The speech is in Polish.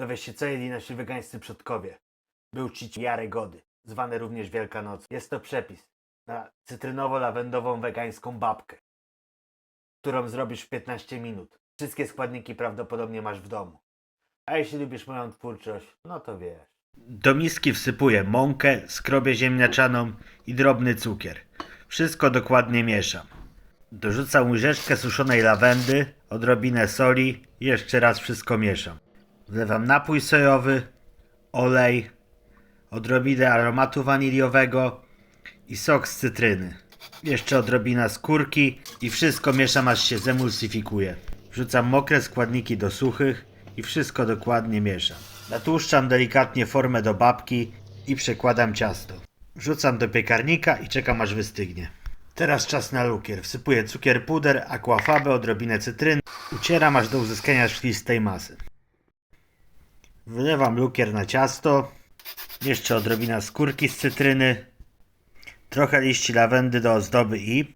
Dowiesz się, co jedli nasi wegańscy przodkowie. Był ci Jary Gody, zwany również Wielkanoc. Jest to przepis na cytrynowo-lawendową wegańską babkę, którą zrobisz w 15 minut. Wszystkie składniki prawdopodobnie masz w domu. A jeśli lubisz moją twórczość, no to wiesz. Do miski wsypuję mąkę, skrobię ziemniaczaną i drobny cukier. Wszystko dokładnie mieszam. Dorzucam łyżeczkę suszonej lawendy, odrobinę soli i jeszcze raz wszystko mieszam. Wlewam napój sojowy, olej, odrobinę aromatu waniliowego i sok z cytryny. Jeszcze odrobina skórki i wszystko mieszam aż się zemulsifikuje. Wrzucam mokre składniki do suchych i wszystko dokładnie mieszam. Natłuszczam delikatnie formę do babki i przekładam ciasto. Wrzucam do piekarnika i czekam aż wystygnie. Teraz czas na lukier. Wsypuję cukier puder, aquafabę, odrobinę cytryny. Ucieram aż do uzyskania szklistej masy. Wylewam lukier na ciasto. Jeszcze odrobina skórki z cytryny. Trochę liści lawendy do ozdoby i